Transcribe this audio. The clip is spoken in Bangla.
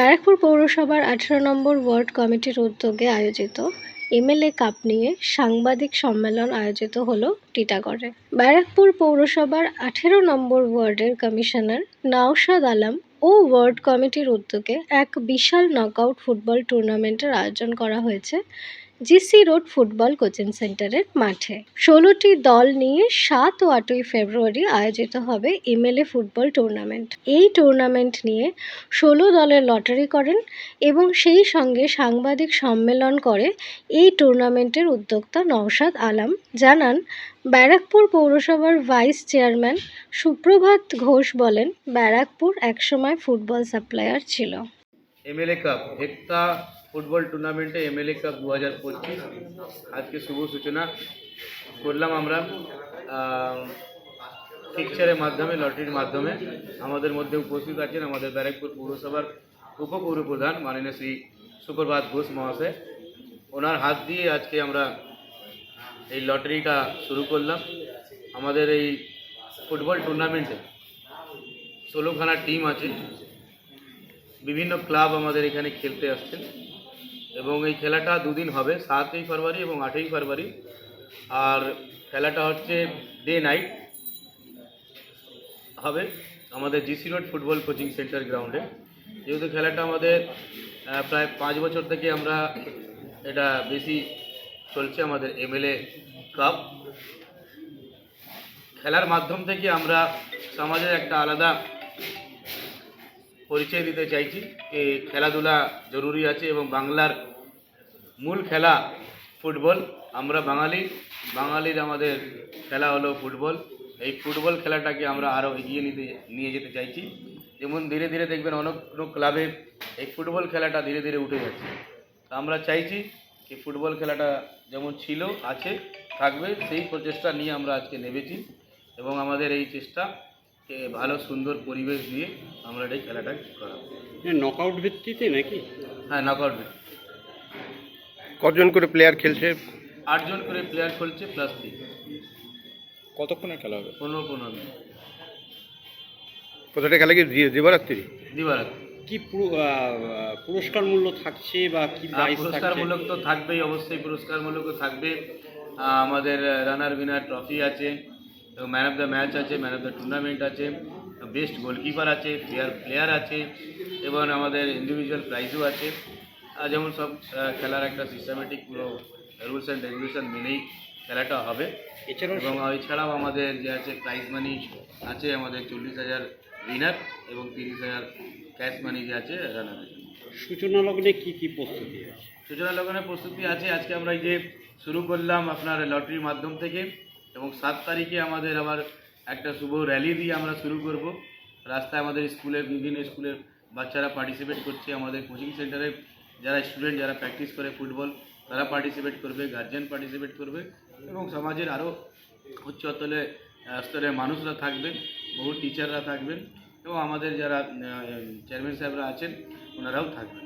ব্যারাকপুর পৌরসভার আঠেরো নম্বর ওয়ার্ড কমিটির উদ্যোগে আয়োজিত এমএলএ কাপ নিয়ে সাংবাদিক সম্মেলন আয়োজিত হলো টিটাগড়ে। ব্যারাকপুর পৌরসভার আঠেরো নম্বর ওয়ার্ডের কমিশনার নাওশাদ আলম ও ওয়ার্ড কমিটির উদ্যোগে এক বিশাল নকআউট ফুটবল টুর্নামেন্টের আয়োজন করা হয়েছে। জিসি রোড ফুটবল কোচিং সেন্টারের মাঠে। ষোলোটি দল নিয়ে সাত ও আটই ফেব্রুয়ারি আয়োজিত হবে এমএলএ ফুটবল টুর্নামেন্ট। এই টুর্নামেন্ট নিয়ে ষোলো দলের লটারি করেন এবং সেই সঙ্গে সাংবাদিক সম্মেলন করে এই টুর্নামেন্টের উদ্যোক্তা নওশাদ আলম জানান, ব্যারাকপুর পৌরসভার ভাইস চেয়ারম্যান সুপ্রভাত ঘোষ বলেন, ব্যারাকপুর একসময় ফুটবল সাপ্লায়ার ছিল। এমএলএ কাপ একতা ফুটবল টুর্নামেন্টে এমএলএ কাপ দু হাজার পঁচিশ। আজকে শুভ সূচনা করলাম আমরা পিকচারের মাধ্যমে লটারির মাধ্যমে। আমাদের মধ্যে উপস্থিত আছেন আমাদের ব্যারাকপুর পৌরসভার উপপৌর প্রধান মাননীয় শ্রী সুপ্রভাত ঘোষ মহাশয়। ওনার হাত দিয়ে আজকে আমরা এই লটারিটা শুরু করলাম। আমাদের এই ফুটবল টুর্নামেন্টে ষোলোখানা টিম আছে। বিভিন্ন ক্লাব আমাদের এখানে খেলতে আসছেন এবং এই খেলাটা দুদিন হবে, সাতই ফেব্রুয়ারি এবং আটই ফেব্রুয়ারি। আর খেলাটা হচ্ছে ডে নাইট হবে আমাদের GC road football coaching centre গ্রাউন্ডে। যেহেতু খেলাটা আমাদের প্রায় পাঁচ বছর থেকে আমরা এটা বেশি চলছে আমাদের এমএলএ কাপ খেলার মাধ্যম থেকে আমরা সমাজের একটা আলাদা পরিচয় দিতে চাইছি যে খেলাধুলা জরুরি আছে এবং বাংলার মূল খেলা ফুটবল। আমরা বাঙালি, বাঙালির আমাদের খেলা হলো ফুটবল। এই ফুটবল খেলাটাকে আমরা আরও এগিয়ে নিতে, নিয়ে যেতে চাইছি। যেমন ধীরে ধীরে দেখবেন অনেক ক্লাবে এই ফুটবল খেলাটা ধীরে ধীরে উঠে যাচ্ছে। তা আমরা চাইছি যে ফুটবল খেলাটা যেমন ছিল, আছে, থাকবে, সেই প্রচেষ্টা নিয়ে আমরা আজকে নেমেছি। এবং আমাদের এই চেষ্টাকে ভালো সুন্দর পরিবেশ দিয়ে আমরা এই খেলাটা করাবো। নকআউট ভিত্তিতে নাকি? হ্যাঁ নকআউট কজন করে প্লেয়ার খেলছে? আটজন করে প্লেয়ার খেলছে প্লাস থ্রি কতক্ষণে খেলা হবে? পনেরো পনেরো মিনিট। প্রতিটা খেলা কি দি- দিবারাত্রি দিবারাত কি পুরো- আহ, পুরস্কার মূল্য থাকছে বা কি প্রাইস থাকছে? পুরস্কারমূলক তো থাকবেই অবশ্যই পুরস্কারমূলকও থাকবে। আহ, আমাদের রানার উইনার ট্রফি আছে। ম্যান অফ দ্য ম্যাচ আছে ম্যান অফ দ্য টুর্নামেন্ট আছে বেস্ট গোলকিপার আছে প্লেয়ার প্লেয়ার আছে এবং আমাদের ইন্ডিভিজুয়াল প্রাইজও আছে। আর যেমন সব খেলার একটা সিস্টেমেটিক পুরো রুলস অ্যান্ড রেগুলেশন মেনেই খেলাটা হবে। এছাড়াও এবং এছাড়াও আমাদের যে আছে প্রাইজ মানি আছে আমাদের চল্লিশ হাজার উইনার এবং তিরিশ হাজার ক্যাশ মানি যে আছে জন্য। সূচনা লগ্নে কী কী প্রস্তুতি আছে? সূচনা লগ্নের প্রস্তুতি আছে। আজকে আমরা এই যে শুরু করলাম আপনার লটারির মাধ্যম থেকে। এবং সাত তারিখে আমাদের আবার একটা শুভ র্যালি দিয়ে আমরা শুরু করব। রাস্তায় আমাদের স্কুলের, বিভিন্ন স্কুলের বাচ্চারা পার্টিসিপেট করছে। আমাদের কোচিং সেন্টারে যারা স্টুডেন্ট যারা প্র্যাকটিস করে ফুটবল তারা পার্টিসিপেট করবে গার্জেন পার্টিসিপেট করবে এবং সমাজের আরও উচ্চ স্তরে স্তরের মানুষরা থাকবেন, বহু টিচাররা থাকবেন এবং আমাদের যারা চেয়ারম্যান সাহেবরা আছেন, ওনারাও থাকবেন।